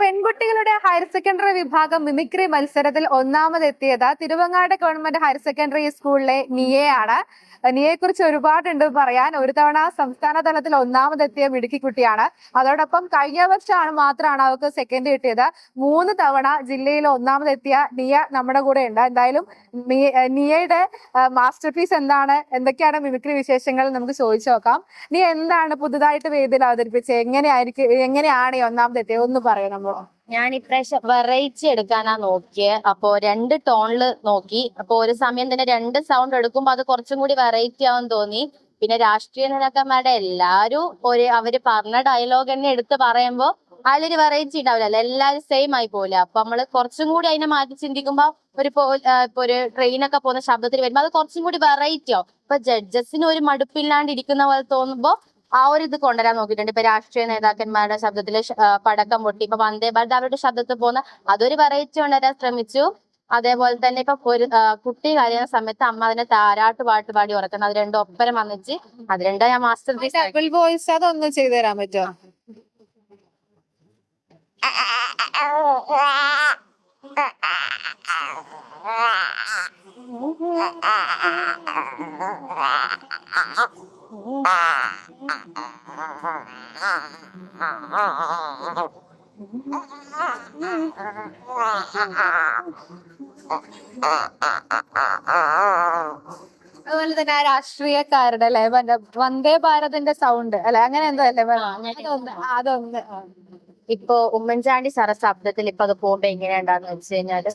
പെൺകുട്ടികളുടെ higher secondary വിഭാഗം mimicry മത്സരത്തിൽ ഒന്നാമതെത്തിയത് തിരുവങ്ങാട് ഗവൺമെന്റ് ഹയർ സെക്കൻഡറി സ്കൂളിലെ നിയയാണ്. നിയയെ കുറിച്ച് ഒരുപാടുണ്ട് പറയാൻ. ഒരു തവണ സംസ്ഥാന തലത്തിൽ ഒന്നാമതെത്തിയ മിടുക്കി കുട്ടിയാണ്. അതോടൊപ്പം കഴിഞ്ഞ വർഷമാണ് മാത്രമാണ് അവർക്ക് സെക്കൻഡ് കിട്ടിയത്. മൂന്ന് തവണ ജില്ലയിൽ ഒന്നാമതെത്തിയ നിയ നമ്മുടെ കൂടെ ഉണ്ട് എന്തായാലും നിയയുടെ മാസ്റ്റർ പീസ് എന്താണ്? എന്തൊക്കെയാണ് മിമിക്രി വിശേഷങ്ങൾ? നമുക്ക് ചോദിച്ചു നോക്കാം. നീ എന്താണ് പുതുതായിട്ട് വേദിയിൽ അവതരിപ്പിച്ചത്? എങ്ങനെയായിരിക്കും എങ്ങനെയാണ് ഈ ഒന്നാമതെത്തിയത്? ഒന്ന് പറയണമോ ഞാൻ ഇപ്രാവശ്യം വെറൈറ്റി എടുക്കാനാ നോക്കിയത് അപ്പോ രണ്ട് ടോണിൽ നോക്കി. അപ്പൊ ഒരു സമയം തന്നെ രണ്ട് സൗണ്ട് എടുക്കുമ്പോ അത് കുറച്ചും കൂടി വെറൈറ്റി ആവും തോന്നി. പിന്നെ രാഷ്ട്രീയ നേതാക്കന്മാരുടെ എല്ലാരും ഒരു അവർ പറഞ്ഞ ഡയലോഗ് തന്നെ എടുത്ത് പറയുമ്പോ അതിലൊരു വെറൈറ്റി ഉണ്ടാവില്ല. എല്ലാരും സെയിം ആയി പോലെ അപ്പൊ നമ്മൾ കുറച്ചും കൂടി അതിനെ മാറ്റി ചിന്തിക്കുമ്പോ ഒരു ഇപ്പൊ ഒരു ട്രെയിനൊക്കെ പോകുന്ന ശബ്ദത്തിൽ വരുമ്പോ അത് കുറച്ചും കൂടി വെറൈറ്റി ആവും. ഇപ്പൊ ജഡ്ജസിന് ഒരു മടുപ്പില്ലാണ്ട് ഇരിക്കുന്ന പോലെ തോന്നുമ്പോ ആ ഒരു ഇത് കൊണ്ടുവരാൻ നോക്കിയിട്ടുണ്ട്. ഇപ്പൊ രാഷ്ട്രീയ നേതാക്കന്മാരുടെ ശബ്ദത്തിൽ പടക്കം പൊട്ടി. ഇപ്പൊ വന്ദേ ഭാരത് അവരുടെ ശബ്ദത്തിൽ പോകുന്ന അതൊരു വെറൈറ്റി കൊണ്ടുവരാൻ ശ്രമിച്ചു. അതേപോലെ തന്നെ ഇപ്പൊ ഒരു കുട്ടി കരയുന്ന സമയത്ത് അമ്മ അതിനെ താരാട്ട് പാട്ട് പാടി ഉറക്കണം അത് രണ്ടും ഒപ്പരം വന്നിച്ച് അത് രണ്ടാ ഞാൻ മാസ്റ്റർ പീസ് വോയിസ് അതൊന്ന് ചെയ്തു തരാൻ പറ്റുമോ അതുപോലെ തന്നെ ആ രാഷ്ട്രീയക്കാരുടെ അല്ലെ? മറ്റേ വന്ദേ ഭാരതിന്റെ സൗണ്ട് അല്ലെ? അങ്ങനെ എന്തോ അല്ലേ? അതൊന്ന് അതൊന്ന്. ഇപ്പൊ ഉമ്മൻചാണ്ടി സാറ ശബ്ദത്തിൽ ഇപ്പൊ അത് പോകുമ്പോ എങ്ങനെയുണ്ടാന്ന് വെച്ച് കഴിഞ്ഞാൽ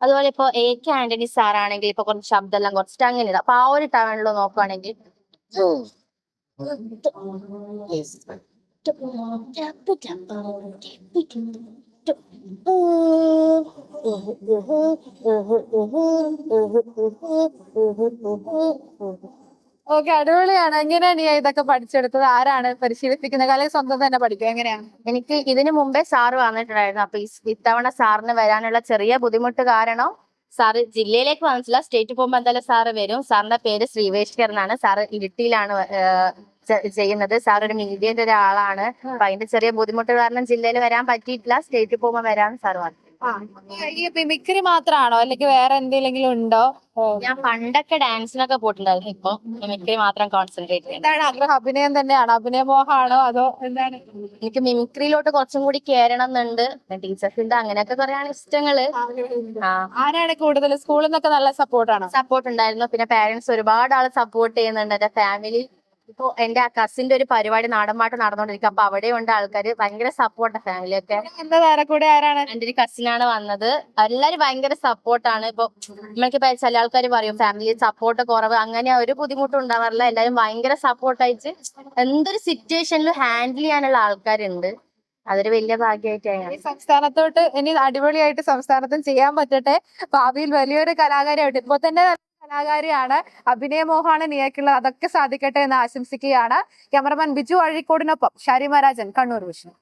അതുപോലെ ഇപ്പൊ എ കെ ആന്റണി സാറാണെങ്കിൽ ഇപ്പൊ കുറച്ച് ശബ്ദമെല്ലാം കുറച്ചിട്ട് അങ്ങനെ അപ്പൊ ആ ഒരു ടവണിൽ നോക്കുവാണെങ്കിൽ ഓക്കെ അടിപൊളിയാണ്. എങ്ങനെയാണ് നീ ഇതൊക്കെ പഠിച്ചെടുത്തത്? ആരാണ് പരിശീലിപ്പിക്കുന്നത്? അല്ലെങ്കിൽ സ്വന്തം തന്നെ പഠിക്കും എങ്ങനെയാണ് എനിക്ക് ഇതിനു മുമ്പേ സാറ് വന്നിട്ടുണ്ടായിരുന്നു. അപ്പൊ ഇത്തവണ സാറിന് വരാനുള്ള ചെറിയ ബുദ്ധിമുട്ട് കാരണം സാറ് ജില്ലയിലേക്ക് വന്നിട്ടില്ല. സ്റ്റേറ്റ് പോകുമ്പോൾ എന്തായാലും സാറ് വരും. സാറിന്റെ പേര് ശ്രീവേഷ്കർ എന്നാണ് സാറ് ഇരിട്ടിയിലാണ് ചെയ്യുന്നത്. സാർ ഒരു മീഡിയന്റെ ഒരാളാണ്. അപ്പൊ അതിന്റെ ചെറിയ ബുദ്ധിമുട്ട് കാരണം ജില്ലയിൽ വരാൻ പറ്റിയിട്ടില്ല. സ്റ്റേറ്റിൽ പോകുമ്പോൾ വരാൻ സാർ പറഞ്ഞു. ഈ മിമിക്രി മാത്രമാണോ അല്ലെങ്കിൽ വേറെ എന്തെങ്കിലും ഉണ്ടോ. ഞാൻ പണ്ടൊക്കെ ഡാൻസിനൊക്കെ പോയിട്ടുണ്ടായിരുന്നു. ഇപ്പൊ മിമിക്രി മാത്രം കോൺസെൻട്രേറ്റ് ചെയ്യുന്നത് എന്താണ് ആഗ്രഹം? അഭിനയം തന്നെയാണോ? അഭിനയമോഹാണോ അതോ എന്താണ്? എനിക്ക് മിമിക്രിയിലോട്ട് കുറച്ചും കൂടി കയറണം എന്നുണ്ട് ടീച്ചർ ഉണ്ട് അങ്ങനെയൊക്കെ കുറെയാണ് ഇഷ്ടങ്ങൾ. ആരാണ് കൂടുതൽ? സ്കൂളിൽ നിന്നൊക്കെ നല്ല സപ്പോർട്ടാണോ സപ്പോർട്ട് ഉണ്ടായിരുന്നു. പിന്നെ പാരന്റ്സ് ഒരുപാട് ആൾ സപ്പോർട്ട് ചെയ്യുന്നുണ്ട്. എന്റെ ഫാമിലി ഇപ്പൊ എന്റെ ആ കസിന്റെ ഒരു പരിപാടി നാടൻപാട്ട് നടന്നുകൊണ്ടിരിക്കും അപ്പൊ അവിടെ ഉണ്ട് ആൾക്കാര്. ഭയങ്കര സപ്പോർട്ടാ ഫാമിലി ഒക്കെ. കൂടെ ആരാണ്? എന്റെ ഒരു കസിനാണ് വന്നത്. എല്ലാരും ഭയങ്കര സപ്പോർട്ടാണ് ഇപ്പൊ നമ്മൾക്ക് ചില ആൾക്കാർ പറയും ഫാമിലി സപ്പോർട്ട് കുറവ്. അങ്ങനെ ഒരു ബുദ്ധിമുട്ടും ഉണ്ടാവാറില്ല. എല്ലാരും ഭയങ്കര സപ്പോർട്ടായിട്ട് എന്തൊരു സിറ്റുവേഷനിലും ഹാൻഡിൽ ചെയ്യാനുള്ള ആൾക്കാരുണ്ട്. അതൊരു വലിയ ഭാഗ്യമായിട്ടാണ് സംസ്ഥാനത്തോട്ട് ഇനി അടിപൊളിയായിട്ട് സംസ്ഥാനത്തും ചെയ്യാൻ പറ്റട്ടെ. ഭാവിയിൽ വലിയൊരു കലാകാരമായിട്ട് ഇപ്പൊ തന്നെ കലാകാരിയാണ് അഭിനയമോഹാണ് നിയക്കുള്ളത് അതൊക്കെ സാധിക്കട്ടെ എന്ന് ആശംസിക്കുകയാണ്. ക്യാമറമാൻ ബിജു അഴീക്കോടിനൊപ്പം ഷാരി മഹാരാജൻ കണ്ണൂർ വിഷ്ണു